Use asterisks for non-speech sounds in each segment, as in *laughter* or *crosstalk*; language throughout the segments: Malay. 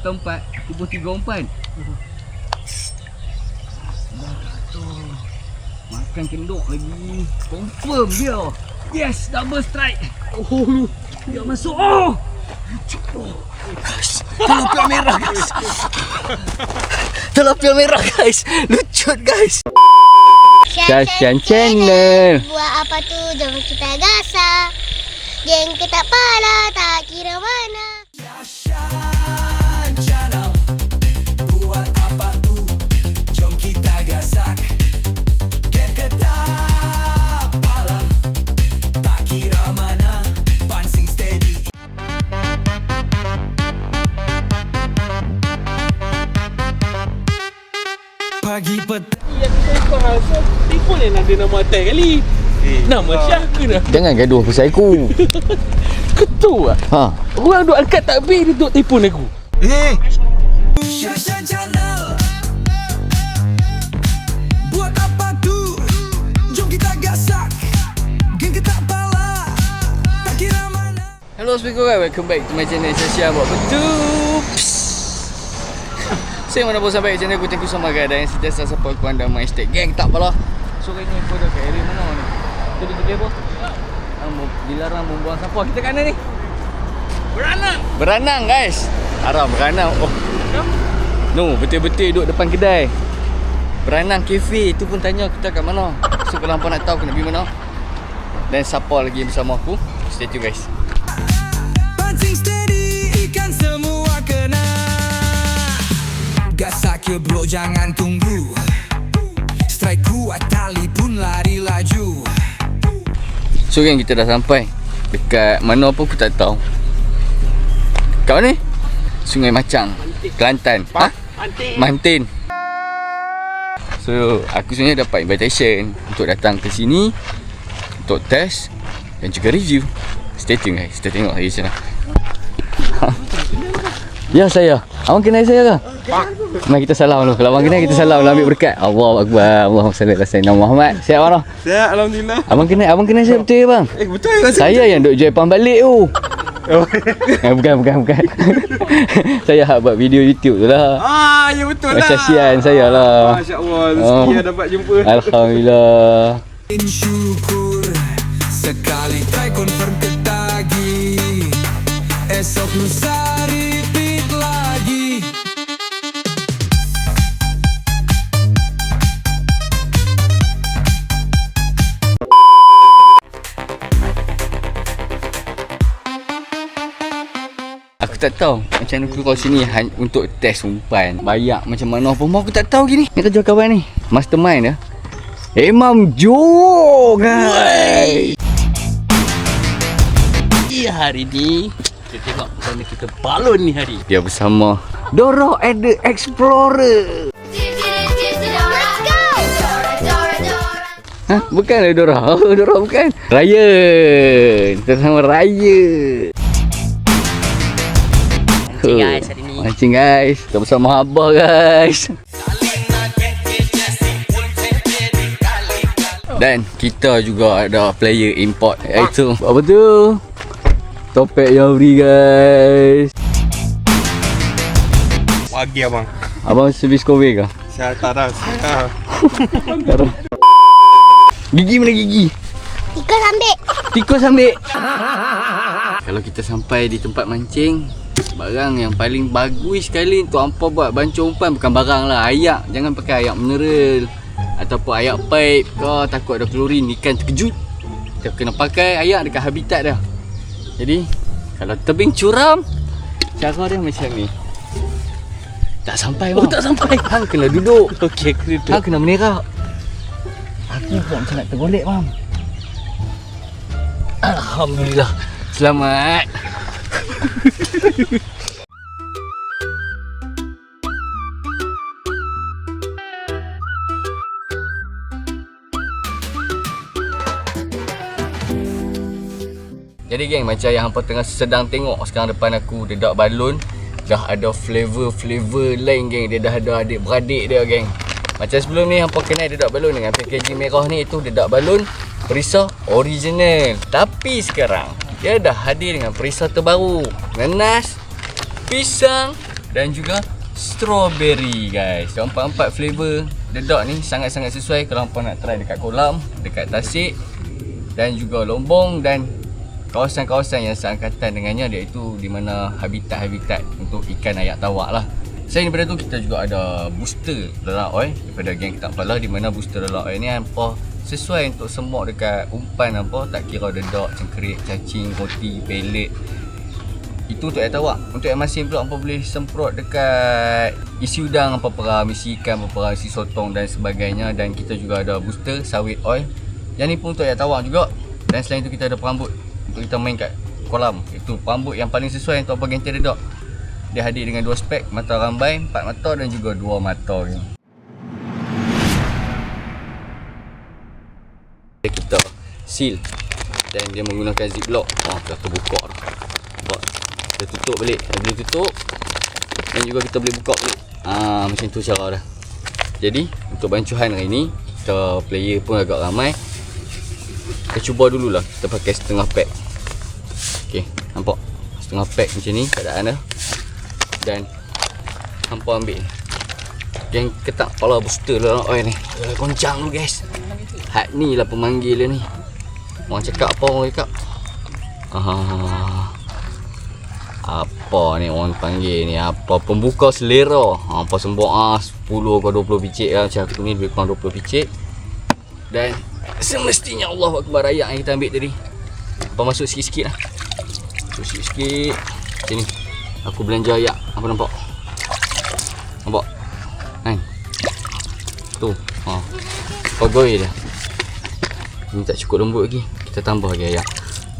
Tempat Tiba tiga umpan Makan kenduk lagi. Confirm dia. Yes double strike. Oh Dia masuk. Oh! Telur merah guys. Telur merah guys. Lucut guys. Syasyan Channel. Buat apa tu? Jom kita gasak Geng kita pala tak kira mana Yang saya rasa Telefon yang ada nama atas kali Nama Syah ke dah Jangan gaduh pasal aku. *laughs* Ketua Ha. Orang duk angkat takbir Dia duk telefon aku. Eh, Syashan Channel Buat apa tu? Jom kita gasak. Geng kita pala. Tak kira mana. Hello speaker welcome back to my channel. Syasya Buat betul Saya mana pun sampai channel aku Thank you so much guys. Dan yang sentiasa support aku anda My hashtag gang. Tak apalah. So kali ni aku dah kat area mana ni? Tadi tu dia apa? Orang mau- Dilarang membuang sampah. Kita kat mana ni? Beranang. Beranang guys. Haram beranang. Oh. No betul-betul duduk depan kedai. Beranang cafe Tu pun tanya kita kat mana? So kalau hampa nak tahu aku nak pergi mana? Dan siapa lagi bersama aku? Stay tune guys. Pancing steady Gasak ya bro jangan tunggu. Strike kuat tali pun lari laju. So kan kita dah sampai Dekat mana pun aku tak tahu. Kat mana? Ni? Sungai Macang Kelantan. Ha? Mantin. So aku sebenarnya dapat invitation Untuk datang ke sini Untuk test Dan juga review. Stay tune guys. Kita tengok lagi macam mana *laughs* Ya saya. Abang kenal saya ke? Mari kita salam dulu Kalau abang kenal kita salam dulu Ambil berkat Allah Akbar Allahumma salli ala sayyidina Muhammad Siap mana? siap Alhamdulillah. Abang kenal Abang kenal saya betul ke bang? Eh, betul ke? Saya yang duk jual balik tu. Oh. *laughs* Eh, bukan, bukan, bukan. *laughs* saya hak buat video YouTube tu lah. Ah, ya betul lah. Kasihan saya lah. Masya Allah, rezeki Oh. dapat jumpa. Alhamdulillah. Syukur Sekali try confirm ke tagi Esok lusa tak tahu macam mana keluar sini untuk test umpan. Bayak macam mana pun aku tak tahu gini. Ni kerja kawan ni. Mastermind dah. Imam Jo guys. Ya hari ni Kita tengok macam mana kita balon ni hari Dia bersama Doro and the Explorer. Dora Dora Ha? Bukan lah Dora. Oh, *laughs* Dora bukan. Ryan. Kita sama Ryan. Mancing guys hari ni Mancing guys. Kita bersama Abah guys. Dan kita juga ada player import iaitu apa tu? Topek Yavri guys. Pagi abang. Abang servis kowe ke? Saya tak tahu. Ah. Gigi mana gigi? Tikus ambil Tikus ambil. *laughs* Kalau kita sampai di tempat mancing, barang yang paling bagus sekali untuk hampa buat bancung umpan bukan barang lah, ayak. Jangan pakai ayak mineral ataupun ayak pipe ke takut ada klorin ikan terkejut. Kita kena pakai ayak dekat habitat dah. Jadi, kalau tebing curam, cara dia macam ni. Tak sampai Oh tak sampai Hang kena duduk. Okey aku duduk Hang kena menerak. Aku pun macam nak tergolek bang. Alhamdulillah. Selamat. *laughs* Jadi geng macam yang hampa tengah sedang tengok sekarang depan aku dedak balon dah ada flavor-flavor lain geng dia dah ada adik-beradik dia geng. Macam sebelum ni hampa kenal dedak balon dengan packaging merah ni itu dedak balon perisai original. Tapi sekarang dia dah hadir dengan perisai terbaru. Nanas, pisang dan juga strawberry guys. Keempat-empat flavor dedak ni sangat-sangat sesuai kalau hampa nak try dekat kolam, dekat tasik dan juga lombong dan kawasan-kawasan yang seangkatan dengannya iaitu di mana habitat-habitat untuk ikan ayak tawak lah. Selain daripada tu kita juga ada booster lerak oil daripada geng kita pala di mana booster lerak oil ni hampa sesuai untuk semok dekat umpan hampa tak kira dedak, cengkerik, cacing, roti, pelet. Itu untuk air tawak. Untuk air masin pula hampa boleh semprot dekat isi udang apa perah, isi ikan apa perah, isi sotong dan sebagainya dan kita juga ada booster sawit oil. Yang ni pun untuk air tawak juga. Dan selain itu kita ada perambut untuk kita main kat kolam. Itu perambut yang paling sesuai untuk apa geng dedak. Dia hadir dengan dua spek, mata rambai, empat mata dan juga dua mata ni. Kita seal dan dia menggunakan ziplock. Oh, dah terbuka dah. Nampak? Kita tutup balik. Kita boleh tutup dan juga kita boleh buka balik. Ah, macam tu cara dah. Jadi, untuk bancuhan hari ni, kita player pun agak ramai. Kita cuba dululah. Kita pakai setengah pack. Okey, nampak? Setengah pack macam ni keadaan dah dan hampa ambil ni yang ketak kepala booster lah oil ni. Goncang lu guys. Hat ni lah pemanggil dia ni. Orang cakap apa orang cakap? Ah, Apa ni orang panggil ni? Apa pembuka selera? Ah, Apa sembok ah, 10 ke 20 picit lah. Macam aku ni lebih kurang 20 picit Dan Semestinya Allah Akbar ayak yang kita ambil tadi. Apa masuk sikit-sikit lah. Masuk sikit-sikit. Macam ni. Aku belanja ayak Apa Nampak Tu. Ha. Pagoi dia. Ni tak cukup lembut lagi. Kita tambah lagi ayak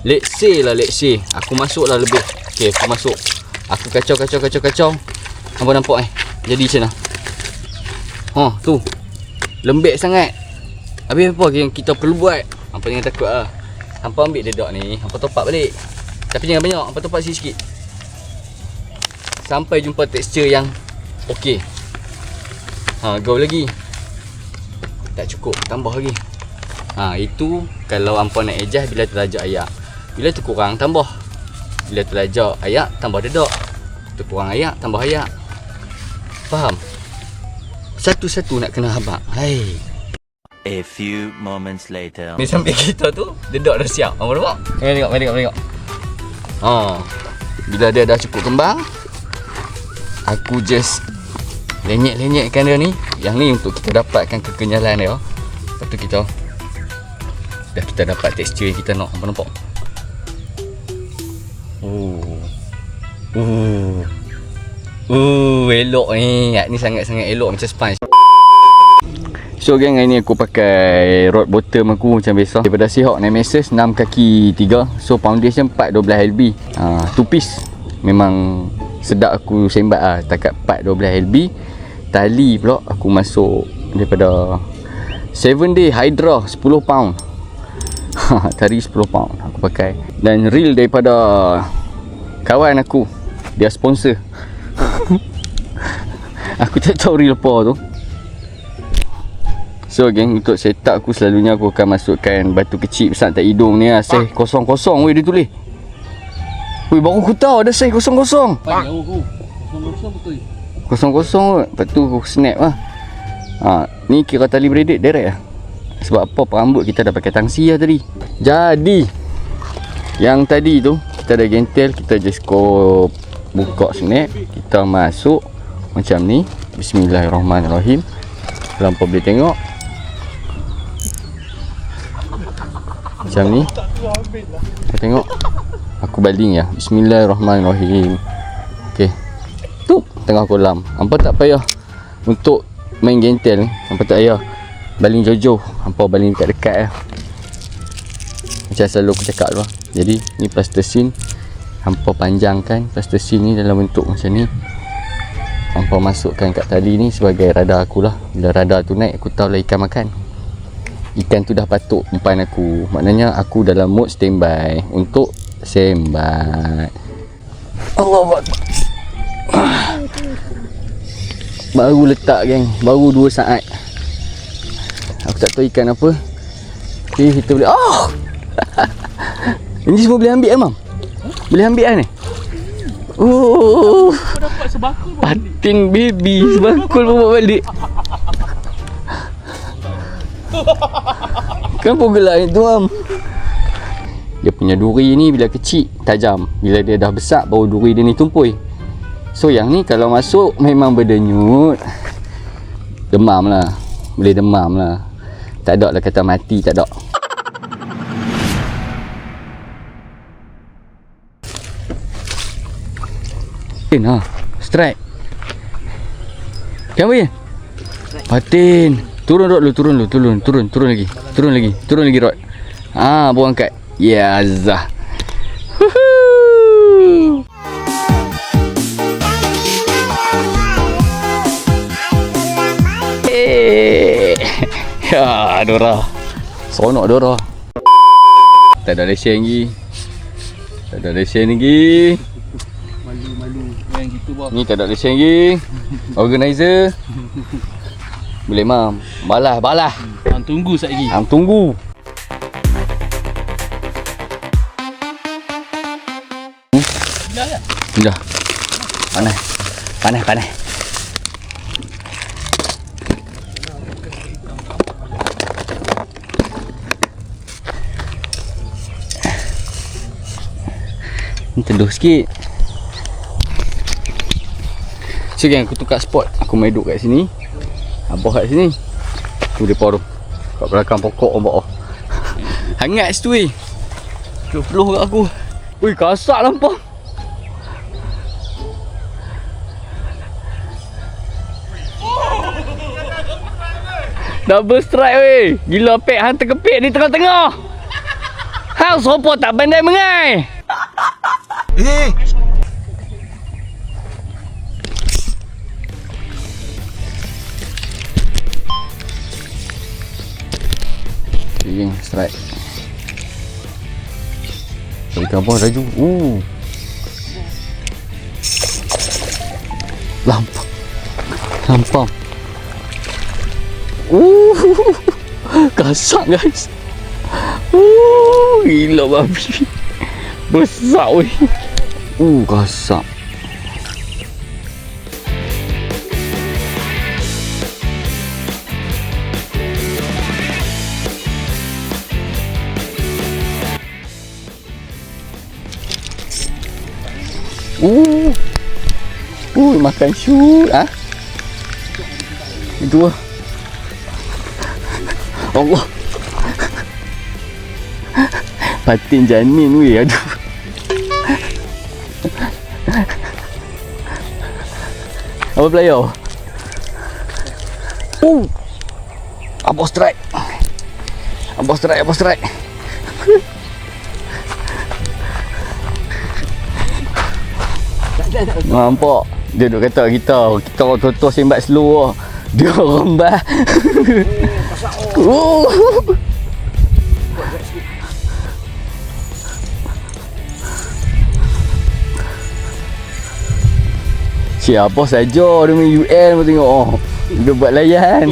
Let's say lah let's say. Aku masuk lah lebih. Okay aku masuk. Aku kacau kacau kacau kacau. Apa nampak eh? Jadi macam mana? Ha tu. Lembek sangat. Habis apa yang kita perlu buat? Hampa jangan takut lah. Hampa ambil dedak ni Hampa up balik. Tapi jangan banyak Hampa up sikit-sikit Sampai jumpa tekstur yang Okey Ha go lagi Tak cukup Tambah lagi. Ha itu Kalau hampa nak adjust Bila terlajak ayak. Bila terkurang Tambah. Bila terlajak ayak Tambah dedak Terkurang ayak Tambah ayak. Faham? Satu-satu nak kena habak. Hai. A few moments later. Ni sampai kita tu Dedak dah siap. Apa nampak? Mari tengok, mari tengok, mari tengok. Ha. Bila dia dah cukup kembang Aku just Lenyek-lenyekkan dia ni Yang ni untuk kita dapatkan kekenyalan dia Lepas tu kita Dah kita dapat tekstur yang kita nak Apa nampak? Oh. Oh. Oh elok ni. Ni sangat-sangat elok macam sponge. So gang hari ni aku pakai rod bottom aku macam biasa. Daripada Seahawk Nemesis 6 kaki 3 So foundation 412 LB uh, Two piece. Memang sedap aku sembat lah Takat 412 LB Tali pula aku masuk Daripada 7 day Hydra 10 pound. *laughs* Tali 10 pound aku pakai. Dan reel daripada Kawan aku Dia sponsor. *laughs* Aku tak tahu reel apa tu. So geng untuk setup aku selalunya aku akan masukkan batu kecil besar tak hidung ni lah. Saiz kosong-kosong weh dia tulis. Weh baru aku tahu ada saiz kosong-kosong. Panjang aku. Kosong-kosong kot. Lepas tu aku snap lah. Ha, Ni kira tali braided direct lah. Sebab apa perambut kita dah pakai tangsi lah tadi. Jadi Yang tadi tu Kita ada gentel Kita just go Buka snap Kita masuk Macam ni. Bismillahirrahmanirrahim. Lampu boleh tengok? Macam ni. Kau tengok. Aku baling ya. Bismillahirrahmanirrahim Tengah kolam Hampa tak payah Untuk Main gentel Hampa tak payah Baling jauh-jauh. Hampa baling dekat-dekat ya. Macam selalu aku cakap lah Jadi Ni plastisin Hampa panjangkan Plastisin ni dalam bentuk macam ni. Hampa masukkan kat tali ni Sebagai radar aku lah. Bila radar tu naik Aku tahu lah ikan makan. Ikan tu dah patuk umpan aku. Maknanya aku dalam mode standby Untuk sembat Allah Baru letak geng Baru 2 saat Aku tak tahu ikan apa Okay kita boleh Oh *laughs* Ini semua boleh ambil kan mam? Boleh ambil kan ni? Oh pun. Patin baby Sebakul bawa balik Kenapa gelak itu am? Dia punya duri ni bila kecil tajam Bila dia dah besar baru duri dia ni tumpul So yang ni kalau masuk memang berdenyut. Demam lah Boleh demam lah Tak ada lah kata mati tak ada. Patin ha? Strike. Kenapa ya? Patin. Turun rod lu turun lu turun turun turun lagi. Turun lagi turun lagi rod. Ah, buang angkat Ya Azah Dora. Sonok Dora. Tak ada lesen lagi. Tak ada lesen lagi. Yang gitu bos. Ni tak ada lesen lagi. Organizer. Boleh mam. Balas, balas. Hang tunggu sat lagi. Hang tunggu. Dah. Panas. Panas, panas. Teduh sikit. So gang aku tukar spot. Aku main duduk kat sini. Abah kat sini. Tu dia tu. Kat belakang pokok ombak oh. *laughs* Hangat situ weh. Dia peluh kat aku. Ui kasak lampau. Double strike weh. Gila pek hang terkepit di tengah-tengah. Hang sopo tak pandai mengai. Eh! Yang strike. Dari kampung laju. Uh. Lampau. Lampau. Uh. *laughs* Kasak guys. Uh, gila babi. Besar weh. Uh, kasak. Uh. Uh, makan shoot ah. Ah. *laughs* Allah. Patin janin weh aduh. Apa player? Uh. Apa strike? Apa strike? Apa strike? *laughs* Nampak Dia duk kata kita Kita orang tua-tua sembat slow lah Dia rembah Oh. *laughs* Siapa saja dia main UN pun tengok oh. Dia buat layan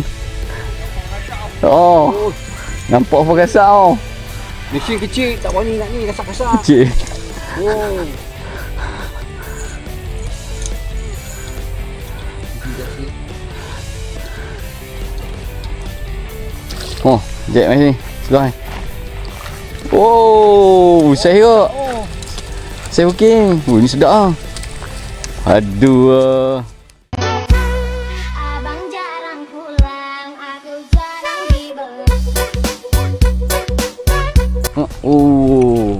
Oh Nampak apa kasar oh. Mesin kecil tak berani nak ni kasar-kasar. Cik Oh. Oh, Jack mai sini. Sebelah ni. Oh, saya kok. Saya okey. Oh, ni sedap ah. Aduh. Abang jarang pulang, aku jarang dibeli. Oh.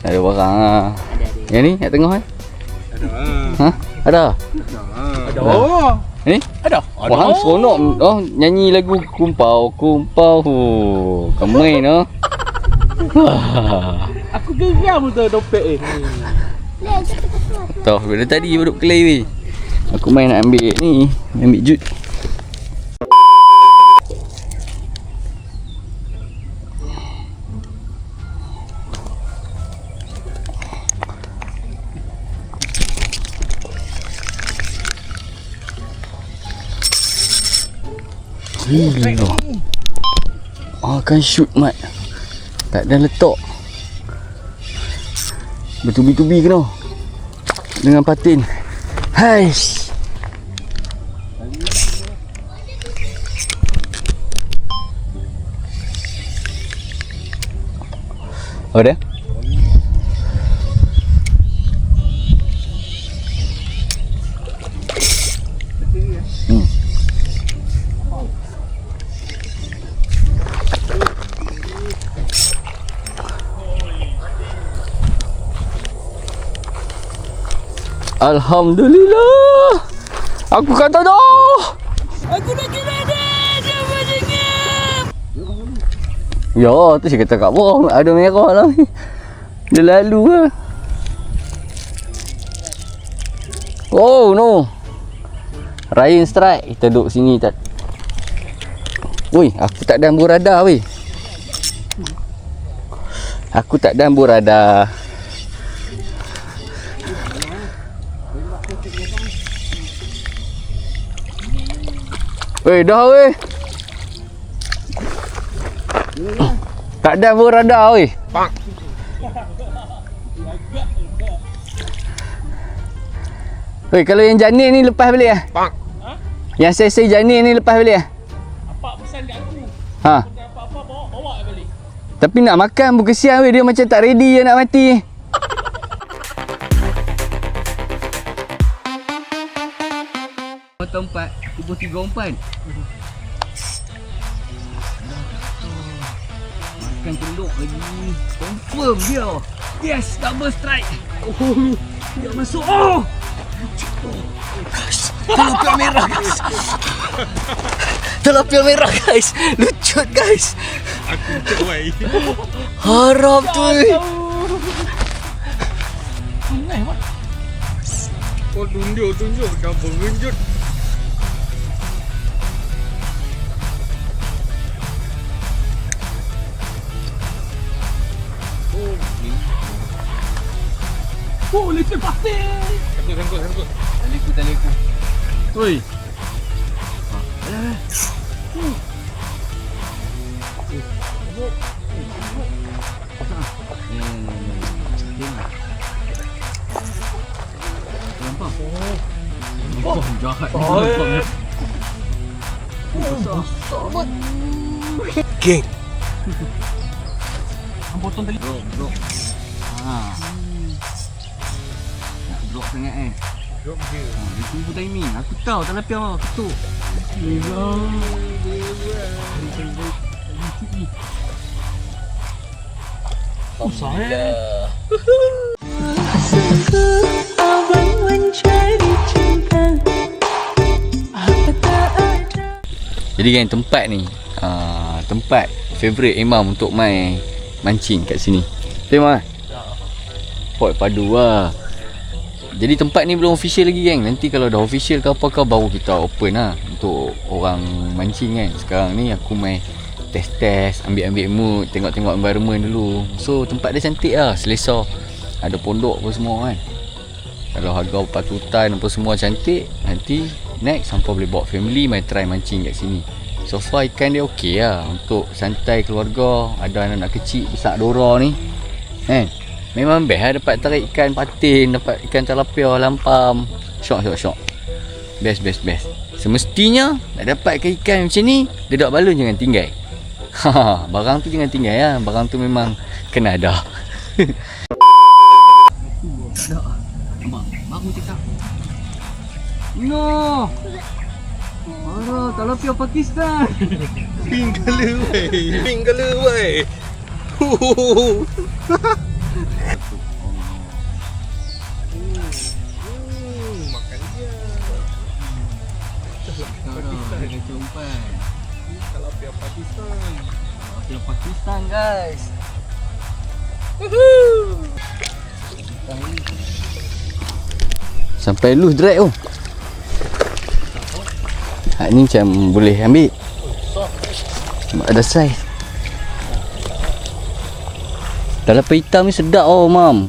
Ada barang ah. Yang ni kat tengah eh? Ada. Ha? Ada? Ada. Ni? Ada. Wah, hang seronok oh nyanyi lagu kumpau kumpau. Oh, kemain oh. Aku geram betul dompet eh. Leh, Tahu dari tadi duduk kelai weh. Aku main nak ambil ni, ambil jut. Gila. Akan shoot mat. Tak ada letak. Bertubi-tubi kena dengan patin Hais. Oh dah? Alhamdulillah. Aku kata dah. Aku nak kena dah. Dia Ya, tu saya kata kat bawah ada merah lah. Dia lalu ke. Oh no. Ryan strike. Kita duduk sini tak. Ui, aku tak ada ambu radar weh. Aku tak ada ambu radar. Weh, dah weh. Tak ada ambu radar weh. Weh, kalau yang janin ni lepas balik ah. Yang sesi janin ni lepas balik ah. Apa pesan kat aku? Ha. Apa-apa bawa bawa balik. Tapi nak makan pun kesian weh dia macam tak ready je nak mati. Tempat tubuh tiga umpan. Makan telur lagi. Confirm dia. Yes, double strike. Oh, dia masuk. Oh! Telur merah guys. Telur merah guys. Lucut guys. Harap tu. eh. Kau tunjuk tunjuk dah berunjut. Oh, little pasti. Sangkut sangkut sangkut. Taliku taliku. Oi. Oh, jahat. Oh, Geng. Potong tali. Bro, bro. Ha, dia tunggu timing. Aku tahu tak lepas awak ketuk. Susah eh. Mencari cinta Apa tak ada Jadi kan tempat ni uh, Tempat favourite Imam untuk main Mancing kat sini Tengok lah Port padu lah Jadi tempat ni belum official lagi geng. Nanti kalau dah official ke apa ke Baru kita open lah Untuk orang mancing kan Sekarang ni aku main Test-test Ambil-ambil mood Tengok-tengok environment dulu. So tempat dia cantik lah Selesa. Ada pondok apa semua kan. Kalau harga patutan apa semua cantik Nanti next Sampai boleh bawa family Main try mancing kat sini. So far ikan dia okey lah Untuk santai keluarga. Ada anak-anak kecil Besar Dora ni. Kan Memang best lah dapat tarik ikan patin Dapat ikan tilapia Lampam Syok syok syok Best best best Semestinya Nak dapatkan ikan macam ni Dedak balon jangan tinggal Ha, barang tu jangan tinggal ya. Barang tu memang kena ada. mak cakap. No. Ara, tilapia Pakistan. Pink colour weh. Pink colour weh. *laughs* Ada jumpan. Kalau pihak Pakistan. Tilapia Pakistan guys. Sampai lu drag tu. Hak ni macam boleh ambil. Sebab ada saiz. Dalam hitam ni sedap oh mam.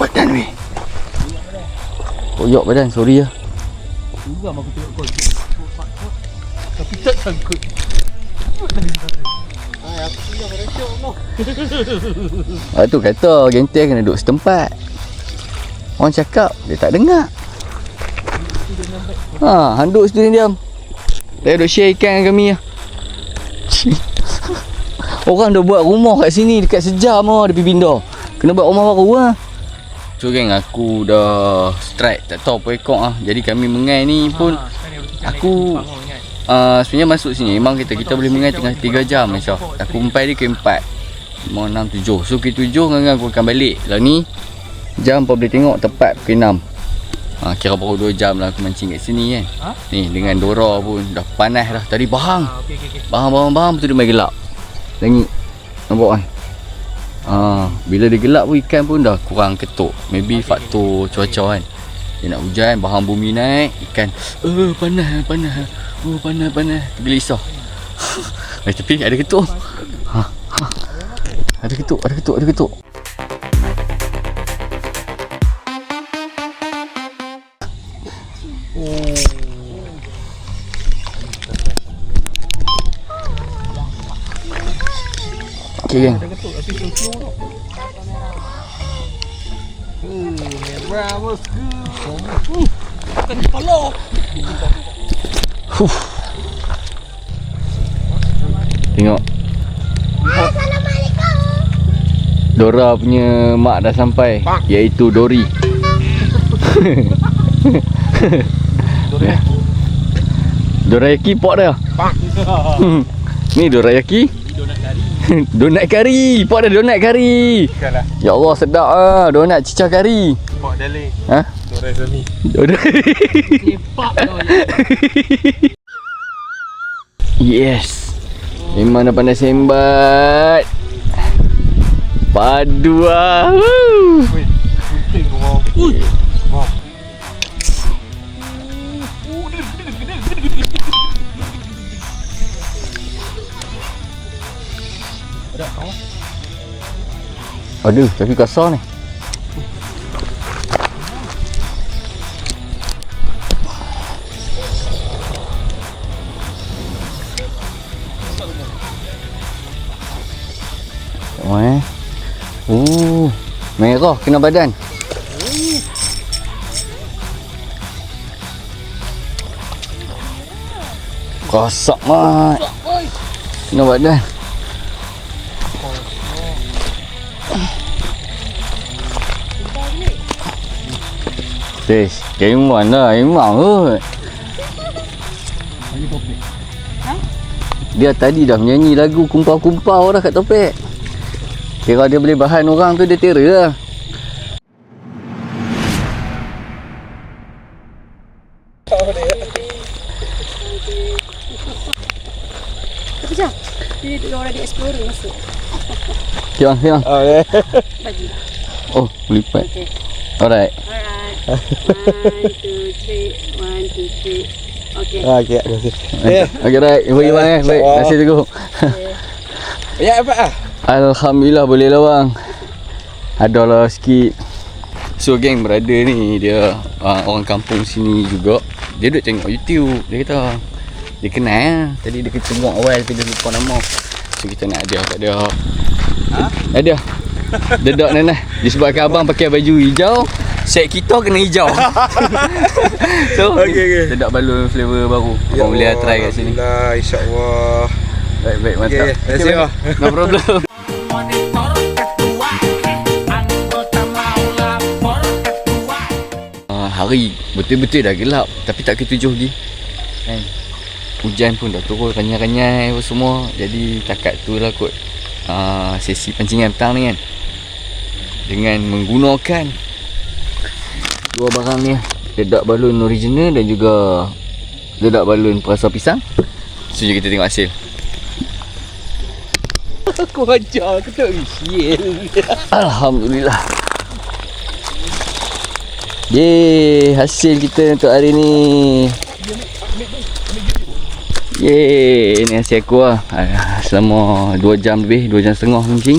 Badan weh. Koyok badan, sorry lah. Juga aku tengok kau. Tapi tak sangkut. Ah tu kata genting kena duduk setempat. Orang cakap dia tak dengar. Ha, handuk situ diam. Dia duk share ikan dengan kami lah. *laughs* Orang dah buat rumah kat sini dekat sejam lah dia pergi pindah. Kena buat rumah baru lah. So geng aku dah strike tak tahu apa ekor ah. Jadi kami mengai ni pun aku uh, sebenarnya masuk sini memang kita kita boleh mengai tengah 3 jam Masya. Aku umpai dia ke 4. 5 6 7. So ke 7 dengan aku akan balik. Lah ni jam apa boleh tengok tepat ke 6. Ha, kira baru 2 jam lah aku mancing kat sini kan. Ha? Ni dengan Dora pun dah panas dah. Tadi bahang. Bahang bahang bahang betul dia main gelap. Langit. Nampak kan? Ah, bila dia gelap pun ikan pun dah kurang ketuk. Maybe faktor cuaca kan. Dia nak hujan, bahan bumi naik, ikan eh panas, panas. Oh panas, panas. Gelisah. *laughs* eh, tapi ada ketuk. Ha, ha. Ada ketuk, ada ketuk, ada ketuk. Okay, geng. Tengok. Assalamualaikum. Dora punya mak dah sampai Iaitu Dori. Dorayaki pot dah Ni dorayaki *laughs* Donat kari. Pot dah donat kari. Bukanlah. Ya Allah sedap ah. Donat cicah kari. Mak dalih. Ha? Dorai Zami. Donat *laughs* Yes. Memang dah pandai sembat. Padu ah. Woo. Penting Aduh tapi kasar ni. Oh eh. Uh, merah kena badan. Kosak mat. Kena badan Sis, kemang lah, kemang kot. Dia tadi dah menyanyi lagu kumpau-kumpau dah kat topek. Kira dia boleh bahan orang tu dia tera lah. Tapi jap. Dia duduk orang di explorer masuk. Kiang, kiang. Oh. Bagi. Oh, lipat. Okay. Alright. Alright. One, two, three. One, two, three. Okay. Ah, okey, terima kasih. Okay, okay right. Bagi bang eh. Baik, terima kasih Teguh. *laughs* Ya, apa ah? Alhamdulillah boleh lah bang. Adalah sikit. So geng berada ni dia uh, orang kampung sini juga. Dia duduk tengok YouTube. Dia kata dia kenal lah. Tadi dia tengok awal tapi dia lupa nama. So kita nak hadiah kat dia. Ha? Hadiah. *laughs* Dedak Nana. Disebabkan abang pakai baju hijau, set kita kena hijau. *laughs* so Okey, okey. dedak balloon flavor baru. Abang boleh lah try kat sini. Alhamdulillah, insya-Allah. Baik baik mantap. Okey, terima kasih, bang. No problem. *laughs* Ah, hari betul-betul dah gelap tapi tak ke tujuh lagi kan hujan pun dah turun kanyai-kanyai apa semua jadi takat tu lah kot uh, sesi pancingan petang ni kan dengan menggunakan dua barang ni dedak balon original dan juga dedak balon perasa pisang so jom kita tengok hasil *laughs* Aku ajar aku tak sial. *laughs* Alhamdulillah. Yeay, hasil kita untuk hari ni. Yeay, ni hasil aku lah. Ah, Selama 2 jam lebih, 2 jam setengah mancing.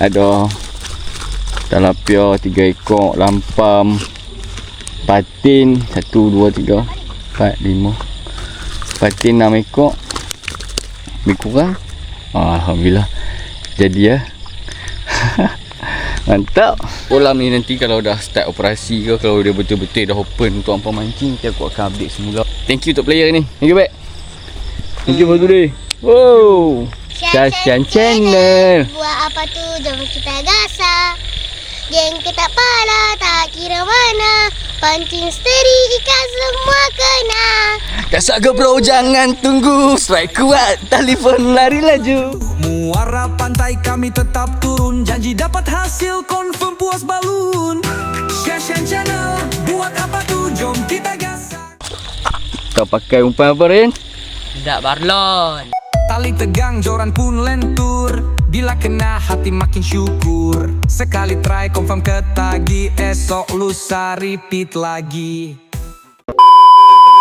Ada talapia 3 ekor, lampam, patin 1 2 3 4 5. Patin 6 ekor. Lebih kurang Alhamdulillah. Jadi ya. *laughs* Mantap. Kolam ni nanti kalau dah start operasi ke kalau dia betul-betul dah open untuk hampa mancing nanti aku akan update semula. Thank you untuk player ni. Thank you back. Thank you for today. Wow. Syashan Channel. Buat apa tu jom kita gasak Geng ketak pala tak kira mana. Pancing steri ikan semua kena. Kasak ke bro? Jangan tunggu. Strike kuat. Telefon lari laju. Muara pantai kami tetap turun. Janji dapat hasil confirm puas balun. Shashan Channel. Buat apa tu? Jom kita gasak. Kau pakai umpan apa Rin? Tak barlon. Tali tegang joran pun lentur Bila kena hati makin syukur. Sekali try confirm ketagi. Esok lusa repeat lagi.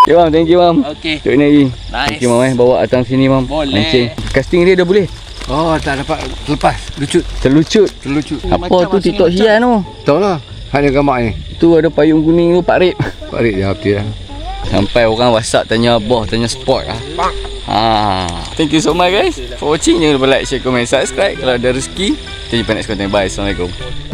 Okay mam, thank you mam. Okey. Untuk ni lagi. Nice. Thank you mam eh, bawa datang sini mam. Boleh. Mancing Casting dia dah boleh? Oh tak dapat lepas. Lucut. Terlucut. Terlucut. Apa tu TikTok hian tu Tahu lah. Hanya gambar ni. Tu ada payung kuning tu Pak Rip. Pak Rik dia hati lah. Sampai orang whatsapp tanya abah Tanya sport lah ha. Thank you so much guys For watching. Jangan lupa like, share, comment, subscribe. Kalau ada rezeki Kita jumpa next content. Bye. Assalamualaikum